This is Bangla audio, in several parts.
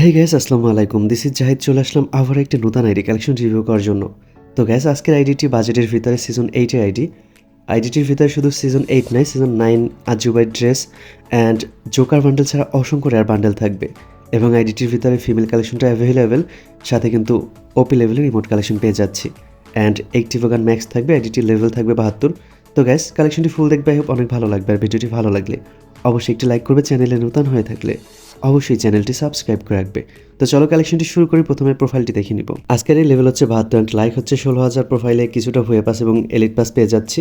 হে গ্যাস আসসালামু আলাইকুম। দিস ইজ জাহিদ চলে আসলাম আবার একটি নতুন আইডি কালেকশন রিভিউ করার জন্য। তো গ্যাস আজকের আইডিটি বাজেটের ভিতরে সিজন এইটের আইডি আইডিটির ভিতরে শুধু সিজন এইট নয় সিজন নাইন আজুবাই ড্রেস অ্যান্ড জোকার বান্ডেল ছাড়া অসংখ্য রেয়ার বান্ডেল থাকবে। এবং আইডিটির ভিতরে ফিমেল কালেকশনটা অ্যাভেলেবেল সাথে কিন্তু ওপি লেভেলের রিমোট কালেকশন পেয়ে যাচ্ছি। অ্যান্ড এইটিভোগান ম্যাক্স থাকবে আইডিটির লেভেল থাকবে বাহাত্তর। তো গ্যাস কালেকশনটি ফুল দেখবে, I hope অনেক ভালো লাগবে, আর ভিডিওটি ভালো লাগলে অবশ্যই একটি লাইক করবে চ্যানেলে নতুন হয়ে থাকলে। অবশ্যই চ্যানেলটি সাবস্ক্রাইব করে রাখবে। তো চলো কালেকশনটি শুরু করি, প্রথমে প্রোফাইলটি দেখে নিব। আজকের এই লেভেল হচ্ছে বাহাত্তর লাইক হচ্ছে ষোলো হাজার প্রোফাইলে কিছুটা হয়ে পাস এবং এলিট পাস পেয়ে যাচ্ছি।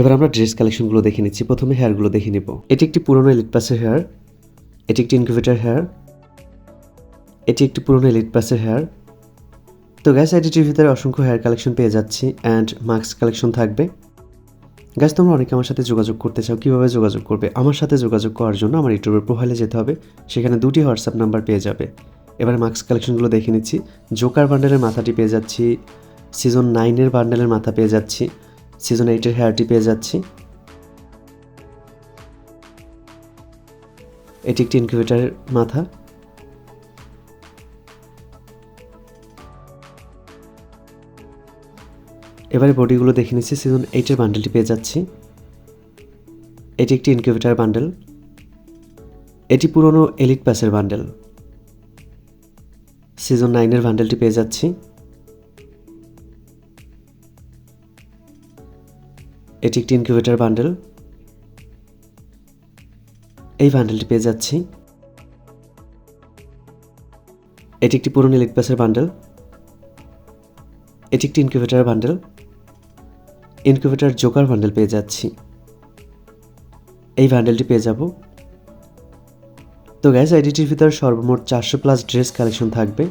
এবার আমরা ড্রেস কালেকশনগুলো দেখে নিচ্ছি। প্রথমে হেয়ারগুলো দেখে নিব। এটি একটি পুরনো এলিট পাসের হেয়ার এটি একটি ইনকিউবেটার হেয়ার এটি একটি পুরনো এলিট পাসের হেয়ার তো গ্যাস আইডিটির ভিতরে অসংখ্য হেয়ার কালেকশন পেয়ে যাচ্ছি অ্যান্ড মাস্ক কালেকশন থাকবে। গ্যাস তোমরা অনেকে আমার সাথে যোগাযোগ করতে চাও, কীভাবে যোগাযোগ করবে? আমার সাথে যোগাযোগ করার জন্য আমার ইউটিউবের প্রোফাইলে যেতে হবে, সেখানে দুটি হোয়াটসঅ্যাপ নাম্বার পেয়ে যাবে। এবারে মাস্ক কালেকশনগুলো দেখে নিচ্ছি। জোকার বান্ডেলের মাথাটি পেয়ে যাচ্ছি সিজন নাইনের বান্ডেলের মাথা পেয়ে যাচ্ছি সিজন এইটের হেয়ারটি পেয়ে যাচ্ছি। এটি একটি ইনকিউবেটারের মাথা। এবারে বডিগুলো দেখে নিচ্ছি। সিজন এইটের বান্ডেলটি পেয়ে যাচ্ছি। এটি একটি ইনকিউবেটার বান্ডেল এটি পুরনো এলিট প্যাসের বান্ডেল সিজন নাইনের বান্ডেলটি পেয়ে যাচ্ছি। এটি একটি ইনকিউবেটার বান্ডেল এই বান্ডেলটি পেয়ে যাচ্ছি। এটি একটি পুরনো এলিট প্যাসের বান্ডেল এটি একটি incubator bundle incubator joker bundle পেয়ে যাচ্ছি। এই বান্ডেলটি পেয়ে যাব। তো গ্যাস আইডিটির ভিতর সর্বমোট চারশো প্লাস ড্রেস কালেকশন থাকবে।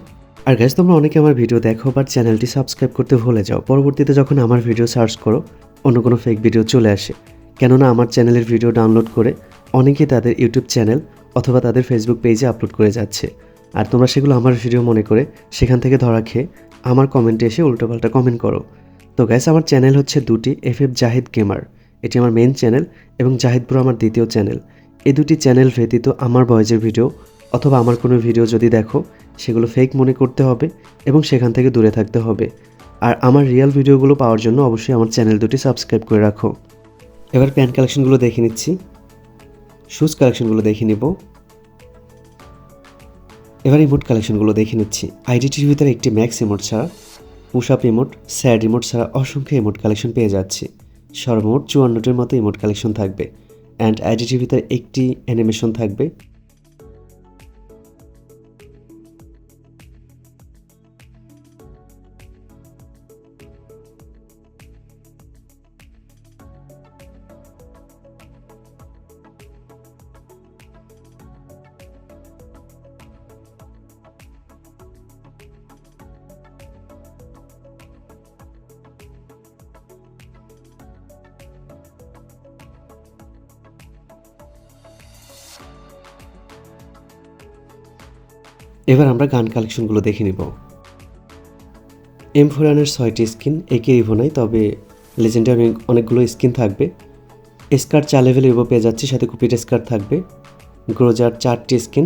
আর গ্যাস তোমরা অনেকে আমার ভিডিও দেখো বাট চ্যানেলটি সাবস্ক্রাইব করতে ভুলে যাও। পরবর্তীতে যখন আমার ভিডিও সার্চ করো, অন্য কোনো ফেক ভিডিও চলে আসে। কেননা আমার চ্যানেলের ভিডিও ডাউনলোড করে অনেকেই তাদের ইউটিউব চ্যানেল অথবা তাদের ফেসবুক পেজে আপলোড করে যাচ্ছে। আর তোমরা সেগুলো আমার ভিডিও মনে করে সেখান থেকে ধরা খেয়ে আমার কমেন্টে এসে উল্টোপাল্টা কমেন্ট করো। তো গ্যাস আমার চ্যানেল হচ্ছে দুটি এফ এফ জাহিদ গেমার এটি আমার মেন চ্যানেল এবং জাহিদ ব্রো আমার দ্বিতীয় চ্যানেল এই দুটি চ্যানেল ব্যতীত আমার বয়েজের ভিডিও অথবা আমার কোনো ভিডিও যদি দেখো, সেগুলো ফেক মনে করতে হবে এবং সেখান থেকে দূরে থাকতে হবে। আর আমার রিয়েল ভিডিওগুলো পাওয়ার জন্য অবশ্যই আমার চ্যানেল দুটি সাবস্ক্রাইব করে রাখো। এবার প্যান্ট কালেকশনগুলো দেখে নিচ্ছি। শুজ কালেকশনগুলো দেখে নিব। এবার ইমোট কালেকশনগুলো দেখে নিচ্ছি। আইডিটির ভিতরে একটি ম্যাক্স ইমোট ছাড়া push up emote sad emote ছাড়া অসংখ্য ইমোট কালেকশন পেয়ে যাচ্ছি। সর্বমোট চুয়ান্নটির মতো ইমোট কালেকশন থাকবে। অ্যান্ড আইডিটির ভিতরে একটি অ্যানিমেশন থাকবে। এবার আমরা গান কালেকশনগুলো দেখে নিব। এম ফোরানের ছয়টি স্কিন একে রিভো নাই, তবে লেজেন্ডারি অনেকগুলো স্কিন থাকবে। স্কার চার লেভেল রিভো পেয়ে যাচ্ছি, সাথে কুপিট স্কার থাকবে। গ্রোজার চারটি স্কিন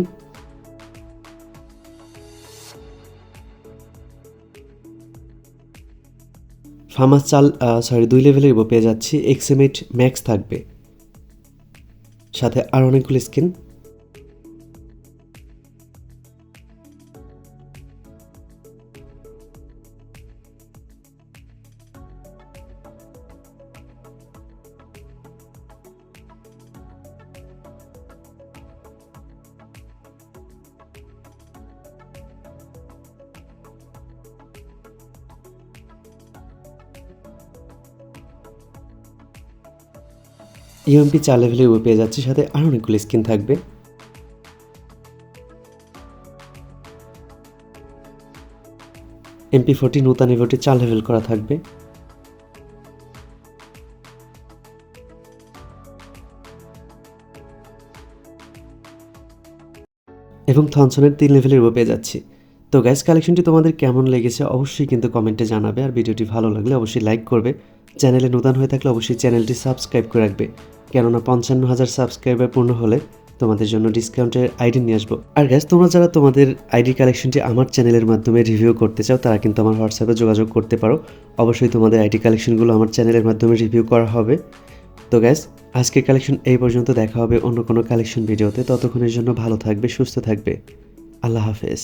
ফামাস চাল সরি দুই লেভেলের রিভো পেয়ে যাচ্ছি এক্সএমএইট ম্যাক্স থাকবে। সাথে আর অনেকগুলো স্কিন ইউএমপি চার লেভেলের রিভো পেয়ে যাচ্ছি, সাথে আর অনেকগুলো স্কিন থাকবে। এমপি ফোরটি নূতন ইভোটি চার লেভেল করা থাকবে। এবং থনসনের তিন লেভেলের রিভো পেয়ে যাচ্ছি। তো গ্যাস কালেকশনটি তোমাদের কেমন লেগেছে অবশ্যই কিন্তু কমেন্টে জানাবে। আর ভিডিওটি ভালো লাগলে অবশ্যই লাইক করবে। চ্যানেলে নতুন হয়ে থাকলে অবশ্যই চ্যানেলটি সাবস্ক্রাইব করে রাখবে। কেননা পঞ্চান্ন হাজার সাবস্ক্রাইবার পূর্ণ হলে তোমাদের জন্য ডিসকাউন্টের আইডি নিয়ে আসব। আর গ্যাস তোমরা যারা তোমাদের আইডি কালেকশনটি আমার চ্যানেলের মাধ্যমে রিভিউ করতে চাও, তারা কিন্তু আমার হোয়াটসঅ্যাপে যোগাযোগ করতে পারো। অবশ্যই তোমাদের আইডি কালেকশনগুলো আমার চ্যানেলের মাধ্যমে রিভিউ করা হবে। তো গ্যাস আজকের কালেকশন এই পর্যন্ত, দেখা হবে অন্য কোনো কালেকশন ভিডিওতে ততক্ষণের জন্য ভালো থাকবে, সুস্থ থাকবে। আল্লাহ হাফেজ।